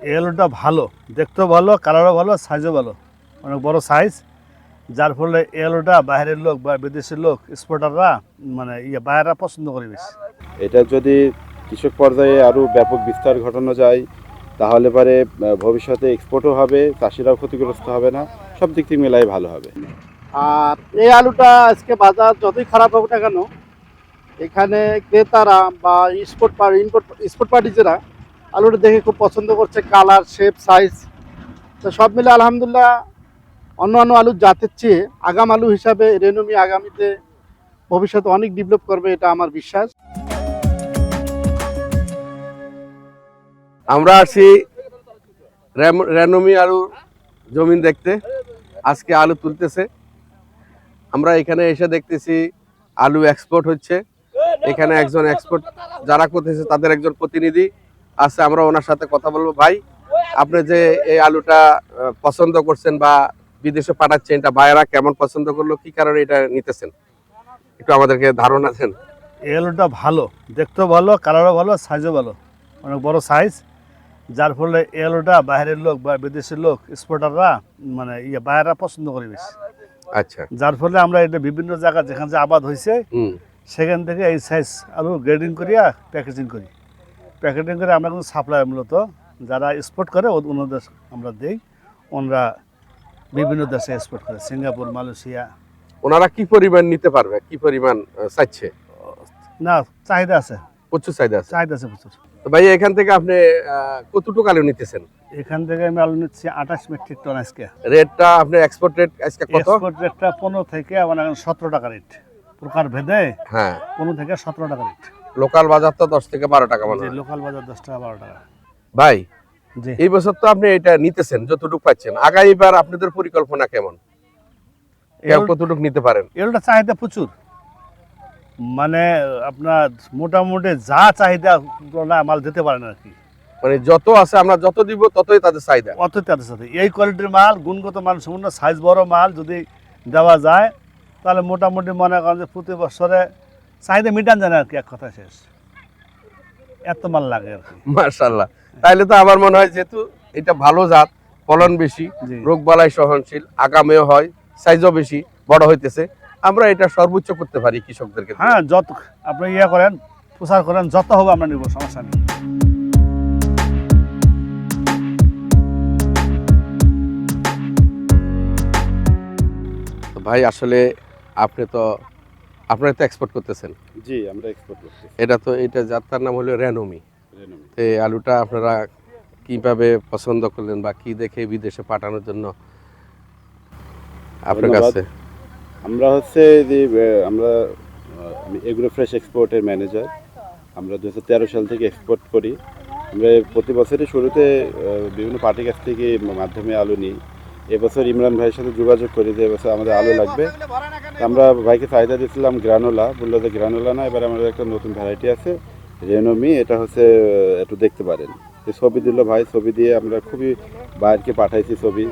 এই আলুটা ভালো দেখতেও ভালো কালারও ভালো সাইজও ভালো অনেক বড় সাইজ যার ফলে এই আলুটা বাইরের লোক বা বিদেশের লোক এক্সপোর্টাররা মানে ইয়ে বাইরেরা পছন্দ করে বেশি। এটা যদি কৃষক পর্যায়ে আরও ব্যাপক বিস্তার ঘটানো যায় তাহলে পরে ভবিষ্যতে এক্সপোর্টও হবে চাষিরাও ক্ষতিগ্রস্ত হবে না সব দিক থেকে মেলাই ভালো হবে। আর এই আলুটা আজকে বাজার যতই খারাপ হোক না কেন এখানে ক্রেতারা বা স্পোর্ট পার্টি ইম্পোর্ট স্পোর্ট পার্টিজেরা আলুটা দেখে খুব পছন্দ করছে কালার শেপ সাইজ তো সব মিলে আলহামদুলিল্লাহ অন্য অন্য আলুর জাতের চেয়ে আগাম আলু হিসাবে রেনুমি আগামীতে ভবিষ্যতে অনেক ডেভেলপ করবে, এটা আমার বিশ্বাস। আমরা আসি র্যানমি আলু জমিন দেখতে। আজকে আলু তুলতেছে। আমরা এখানে এসে দেখতেছি আলু এক্সপোর্ট হচ্ছে। এখানে একজন এক্সপোর্ট যারা করতেছে তাদের একজন প্রতিনিধি। আছে আমরা ওনার সাথে কথা বলব। ভাই আপনি যে এই আলুটা পছন্দ করছেন বা বিদেশে পাঠাচ্ছেন এটা বাইরা কেমন পছন্দ করল কি কারণে এটা নিতেছেন? একটু আমাদেরকে ধারণা দেন। এই আলুটা ভালো দেখতেও ভালো কালারও ভালো সাইজও ভালো অনেক বড় সাইজ যার ফলে এই আলুটা বাইরের লোক বা বিদেশের লোক এক্সপোর্টাররা মানে ইয়ে বাইরেরা পছন্দ করে বেশি। আচ্ছা। যার ফলে আমরা এটা বিভিন্ন জায়গা যেখানে যে আবাদ হয়েছে সেখান থেকে এই সাইজ আলু গ্রেডিং করিয়া প্যাকেজিং করি। প্যাকেজিং করে আমরা কিন্তু সাপ্লাই মূলত যারা এক্সপোর্ট করে ও- ওনাদের আমরা দিই। ওনারা বিভিন্ন দেশে এক্সপোর্ট করে সিঙ্গাপুর মালয়েশিয়া। ওনারা কি পরিমাণ নিতে পারবে? কি পরিমাণ চাইছে? না চাহিদা আছে। প্রচুর চাহিদা আছে। চাহিদা আছে প্রচুর। তো ভাই এখান থেকে আপনি কতটুকু আলু নিতেছেন? এখান থেকে আমি আলু নিচ্ছি আঠাশ মেট্রিক টন আজকে। রেটটা আপনি এক্সপোর্ট রেট আজকে কত? এক্সপোর্ট রেটটা পনেরো থেকে মানে সতেরো টাকা রেট প্রকার ভেদে হ্যাঁ। পনেরো থেকে সতেরো টাকা রেট লোকাল বাজার তো দশ থেকে বারো টাকা মনে। লোকাল বাজার দশ টাকা বারো টাকা। ভাই এই বছর তো আপনি এটা নিতেছেন যতটুকু পাচ্ছেন। আগামীবার আপনাদের পরিকল্পনা কেমন? কতটুকু নিতে পারেন? এগুলোটা চাহিদা প্রচুর। মানে আপনার মোটামুটি যা চাহিদা মাল দিতে পারেন আর কি। মানে যত আছে আমরা যত দিব ততই তাদের চাহিদা। অত তাদের সাথে। এই কোয়ালিটির মাল গুণগত মান সম্পূর্ণ সাইজ বড় মাল যদি দেওয়া যায় তাহলে মোটামুটি মনে করেন যে প্রতি বছরে চাহিদা মিটান যায় না আর কি এক কথা শেষ। এত মাল লাগে আর কি। মার্শাল্লাহ তাইলে তো আমার মনে হয় যেহেতু এটা ভালো জাত ফলন বেশি রোগ বালাই সহনশীল আগামেও হয় সাইজও বেশি বড় হইতেছে। আমরা এটা সর্বোচ্চ করতে পারি কৃষকদেরকে হ্যাঁ যত আপনি ইয়ে করেন প্রচার করেন যত হবে আমরা নিব সমস্যা নেই। ভাই আসলে আপনি তো আপনারা তো এক্সপোর্ট করতেছেন? জি আমরা এক্সপোর্ট করছি এটা তো এটা যাত্রার নাম হলো রেনোমি রেনুমি। তো এই আলুটা আপনারা কীভাবে পছন্দ করলেন বা কি দেখে বিদেশে পাঠানোর জন্য আপনার কাছে? আমরা হচ্ছে যে আমরা আমি এগ্রো ফ্রেশ এক্সপোর্টের ম্যানেজার। আমরা দু হাজার তেরো সাল থেকে এক্সপোর্ট করি। আমরা প্রতি বছরই শুরুতে বিভিন্ন পার্টি কাছ থেকে মাধ্যমে আলু নিই। এবছর ইমরান ভাইয়ের সাথে যোগাযোগ করি যে এবছর আমাদের আলু লাগবে। আমরা ভাইকে চাহিদা দিয়েছিলাম গ্রানোলা, বলল যে গ্রানোলা না, এবার আমাদের একটা নতুন ভ্যারাইটি আছে রেনোমি এটা হচ্ছে একটু দেখতে পারেন। ছবি দিল ভাই, ছবি দিয়ে আমরা খুবই বাইরকে পাঠাইছি ছবি।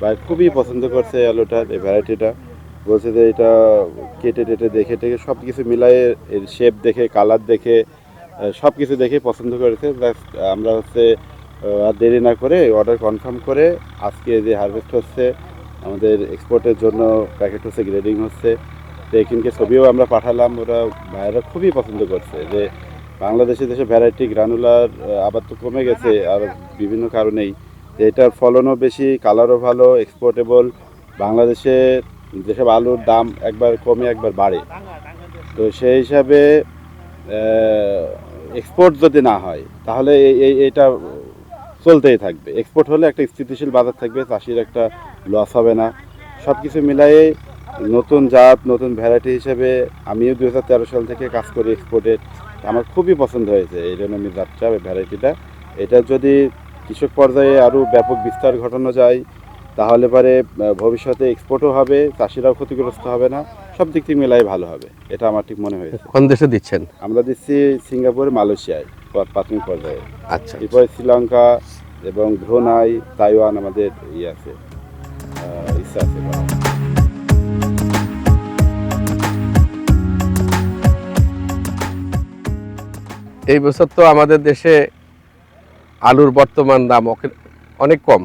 ভাই খুবই পছন্দ করছে আলুটার এই ভ্যারাইটিটা বলছে যে এটা কেটে টেটে দেখে টেকে সব কিছু মিলায়ে এর শেপ দেখে কালার দেখে সব কিছু দেখে পছন্দ করেছে। আমরা হচ্ছে আর দেরি না করে অর্ডার কনফার্ম করে আজকে যে হারভেস্ট হচ্ছে, আমাদের এক্সপোর্টের জন্য প্যাকেট হচ্ছে গ্রেডিং হচ্ছে। তো এখানকে ছবিও আমরা পাঠালাম, ওরা ভাইয়েরা খুবই পছন্দ করছে যে বাংলাদেশে দেশে ভ্যারাইটি গ্রানুলার আবার তো কমে গেছে আর বিভিন্ন কারণেই। এটার ফলনও বেশি কালারও ভালো এক্সপোর্টেবল বাংলাদেশে যেসব আলুর দাম একবার কমে, একবার বাড়ে। তো সেই হিসাবে এক্সপোর্ট যদি না হয়, তাহলে এই- এই এটা চলতেই থাকবে। এক্সপোর্ট হলে একটা স্থিতিশীল বাজার থাকবে চাষির একটা লস হবে না। সব কিছু মিলায়ে নতুন জাত নতুন ভ্যারাইটি হিসেবে আমিও দু হাজার তেরো সাল থেকে কাজ করি এক্সপোর্টের আমার খুবই পছন্দ হয়েছে এই রেনমি জাতটা ভ্যারাইটিটা এটা যদি কৃষক পর্যায়ে আরও ব্যাপক বিস্তার ঘটানো যায় তাহলে পরে ভবিষ্যতে এক্সপোর্টও হবে চাষিরাও ক্ষতিগ্রস্ত হবে না সব দিক থেকে মেলাই ভালো হবে। এটা আমার ঠিক মনে হয়েছে। কোন দেশে দিচ্ছেন? আমরা দিচ্ছি সিঙ্গাপুর মালয়েশিয়ায়। প্রাথমিক পর্যায়ে। আচ্ছা এরপরে শ্রীলঙ্কা এবং ব্রুনাই তাইওয়ান আমাদের ইয়ে আছে ইচ্ছা আছে এই বছর তো আমাদের দেশে আলুর বর্তমান দাম অনেক কম।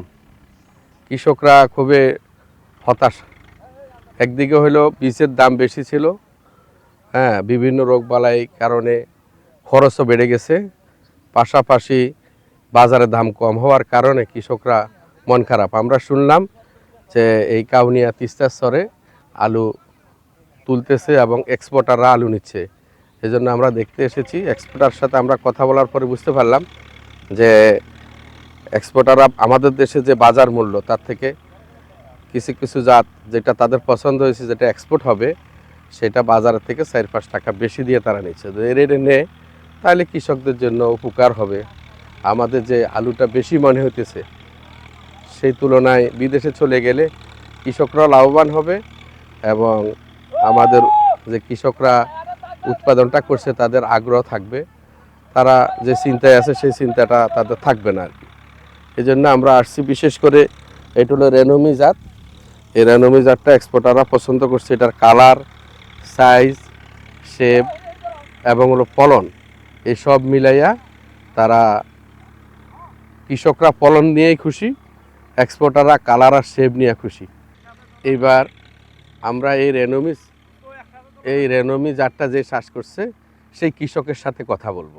কৃষকরা খুবই হতাশ। একদিকে হলো বীজের দাম বেশি ছিল হ্যাঁ বিভিন্ন রোগবালাই কারণে খরচও বেড়ে গেছে। পাশাপাশি বাজারে দাম কম হওয়ার কারণে কৃষকরা মন খারাপ। আমরা শুনলাম যে এই কাউনিয়া তিস্তাস্তরে আলু তুলতেছে এবং এক্সপোর্টাররা আলু নিচ্ছে। এই জন্য আমরা দেখতে এসেছি, এক্সপোর্টার সাথে আমরা কথা বলার পরে বুঝতে পারলাম যে এক্সপোর্টাররা আমাদের দেশে যে বাজার মূল্য, তার থেকে কিছু কিছু জাত যেটা তাদের পছন্দ হয়েছে, যেটা এক্সপোর্ট হবে, সেটা বাজারের থেকে চার পাঁচ টাকা বেশি দিয়ে তারা নিচ্ছে। তো এর নেয় তাহলে কৃষকদের জন্য উপকার হবে। আমাদের যে আলুটা বেশি মনে হইতেছে, সেই তুলনায় বিদেশে চলে গেলে কৃষকরাও লাভবান হবে এবং আমাদের যে কৃষকরা উৎপাদনটা করছে তাদের আগ্রহ থাকবে। তারা যে চিন্তায় আছে সেই চিন্তাটা তাদের থাকবে না আর কি এই জন্য আমরা আসছি বিশেষ করে, এটা হলো রেনমি জাত। এই রেনমি জাতটা এক্সপোর্টাররা পছন্দ করছে। এটার কালার সাইজ শেপ এবং হলো ফলন। এসব মিলাইয়া তারা কৃষকরা ফলন নিয়েই খুশি এক্সপোর্টাররা কালার আর শেপ নিয়ে খুশি। এইবার আমরা এই রেনমি এই রেনমি জাতটা যে চাষ করছে সেই কৃষকের সাথে কথা বলব।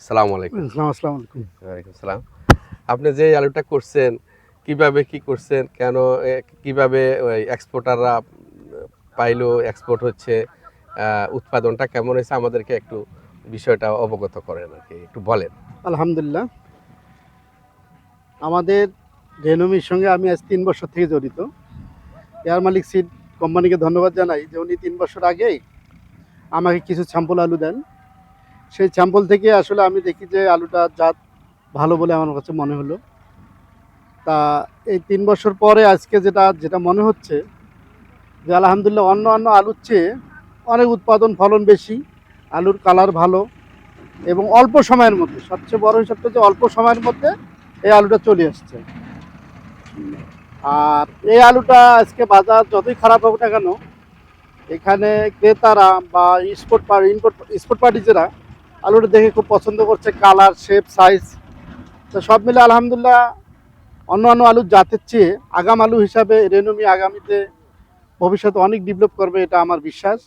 আসসালামু আলাইকুম। আসসালাম আলাইকুম। ওয়ালাইকুম সালাম আপনি যে আলুটা করছেন কীভাবে কি করছেন কেন কীভাবে ওই এক্সপোর্টাররা পাইলো এক্সপোর্ট হচ্ছে উৎপাদনটা কেমন হয়েছে আমাদেরকে একটু বিষয়টা অবগত করেন আর কি, একটু বলেন। আলহামদুলিল্লাহ। আমাদের রেনমির সঙ্গে আমি আজ তিন বছর থেকে জড়িত। এয়ার মালিক সিড কোম্পানিকে ধন্যবাদ জানাই যে উনি তিন বছর আগেই আমাকে কিছু স্যাম্পল আলু দেন। সেই স্যাম্পল থেকে আসলে আমি দেখি যে আলুটা জাত ভালো বলে আমার কাছে মনে হলো। তা এই তিন বছর পরে আজকে যেটা যেটা মনে হচ্ছে যে আলহামদুলিল্লাহ অন্য অন্য আলুর চেয়ে অনেক উৎপাদন ফলন বেশি। আলুর কালার ভালো এবং অল্প সময়ের মধ্যে, সবচেয়ে বড় হিসাবটা যে অল্প সময়ের মধ্যে এই আলুটা চলে আসছে। আর এই আলুটা আজকে বাজার যতই খারাপ হোক না কেন, এখানে ক্রেতারা বা স্পোর্ট পার্টি ইম্পোর্ট স্পোর্ট পার্টিজেরা আলুটা দেখে খুব পছন্দ করছে, কালার শেপ সাইজ তো সব মিলে আলহামদুলিল্লাহ অন্য অন্য আলুর জাতের চেয়ে আগাম আলু হিসাবে রেনুমি আগামীতে ভবিষ্যতে অনেক ডেভেলপ করবে, এটা আমার বিশ্বাস।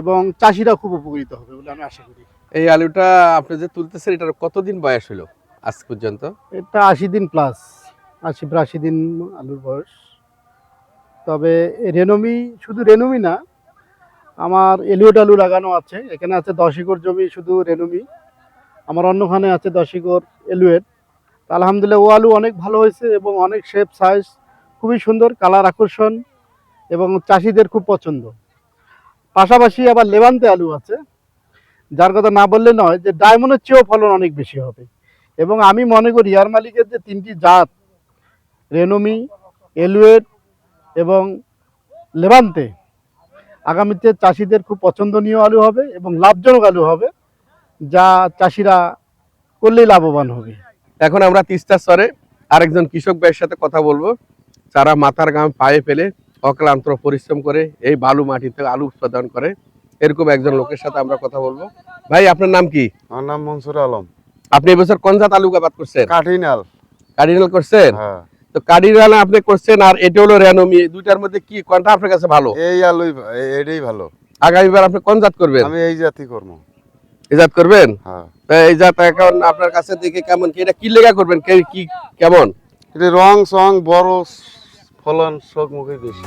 এবং চাষিরা খুব উপকৃত হবে বলে আমি আশা করি। এই আলুটা আপনি যে তুলতেছেন এটার কতদিন বয়স হলো আজ পর্যন্ত? এটা আশি দিন প্লাস আশি বিরাশি দিন আলুর বয়স। তবে রেনমি শুধু রেনমি না আমার এলিওড আলু লাগানো আছে। এখানে আছে দশ একর জমি শুধু রেনমি। আমার অন্যখানে আছে দশ একর এলুয়েড আলহামদুলিল্লাহ ও আলু অনেক ভালো হয়েছে এবং অনেক শেপ সাইজ খুবই সুন্দর কালার আকর্ষণ এবং চাষিদের খুব পছন্দ। পাশাপাশি আবার লেবান্তে আলু আছে। যার কথা না বললে নয় যে ডায়মন্ডের চেয়েও ফলন অনেক বেশি হবে। এবং আমি মনে করি ইয়ার মালিকের যে তিনটি জাত, রেনমি, এলুয়েট এবং লেবান্তে, আগামীতে চাষিদের খুব পছন্দনীয় আলু হবে এবং লাভজনক আলু হবে, যা চাষিরা করলেই লাভবান হবে। এখন আমরা তিস্তা স্তরে আরেকজন কৃষক ভাইয়ের সাথে কথা বলব। যারা মাথার গাম পায়ে ফেলে অক্লান্ত পরিশ্রম করে এই বালু মাটিতে আলু উৎপাদন করে। এরকম একজন লোকের সাথে আমরা কথা বলব। ভাই আপনার নাম কি? আমার নাম মনসুর আলম। আপনি এবছর কোন জাত আলু আবাদ করছেন? কাঠিনাল কার্ডিনাল করছেন? হ্যাঁ। তো কার্ডিনাল আপনি করছেন আর এটা হলো রেনোমি দুইটার মধ্যে কি কোনটা আপনার কাছে ভালো? এই আলুই এটাই ভালো। আগামীবার আপনি কোন জাত করবেন? আমি এই জাতই কর্ম এই জাত করবেন? হ্যাঁ। এই জাত এখন আপনার কাছে দেখে কেমন কি? এটা কি লেগা করবেন? কে- কি কেমন? এটা রং সং বড় ফলন সব মুখে বেশি।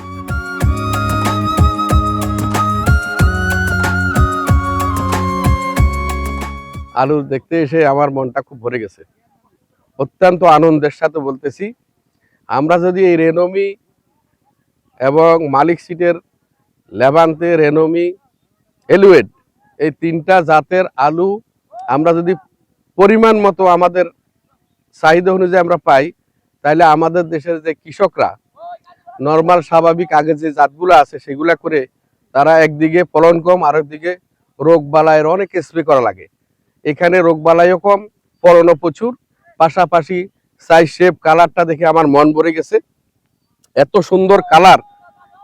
আলু দেখতে এসে আমার মনটা খুব ভরে গেছে। অত্যন্ত আনন্দের সাথে বলতেছি, আমরা যদি এই রেনমি এবং মালিক সিটের লেভান্তে রেনমি এলুয়েড এই তিনটা জাতের আলু আমরা যদি পরিমাণ মতো আমাদের চাহিদা অনুযায়ী আমরা পাই, তাহলে আমাদের দেশের যে কৃষকরা নর্মাল স্বাভাবিক আগে যে জাতগুলো আছে সেগুলা করে তারা একদিকে ফলন কম আর একদিকে রোগ বালায়ের অনেক স্প্রে করা লাগে। এখানে রোগ বালাইও কম, ফলনও প্রচুর। পাশাপাশি সাইজ শেপ কালারটা দেখে আমার মন ভরে গেছে। এত সুন্দর কালার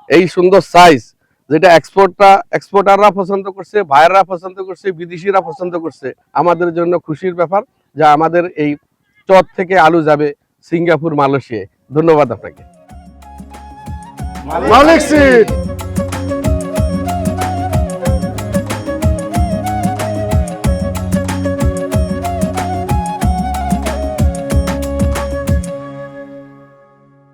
এই সুন্দর সাইজ যেটা এক্সপোর্টটা এক্সপোর্টাররা পছন্দ করছে ভাইয়েররা পছন্দ করছে, বিদেশিরা পছন্দ করছে, আমাদের জন্য খুশির ব্যাপার যা আমাদের এই চর থেকে আলু যাবে সিঙ্গাপুর, মালয়েশিয়ায়। ধন্যবাদ আপনাকে। মালিক সিট।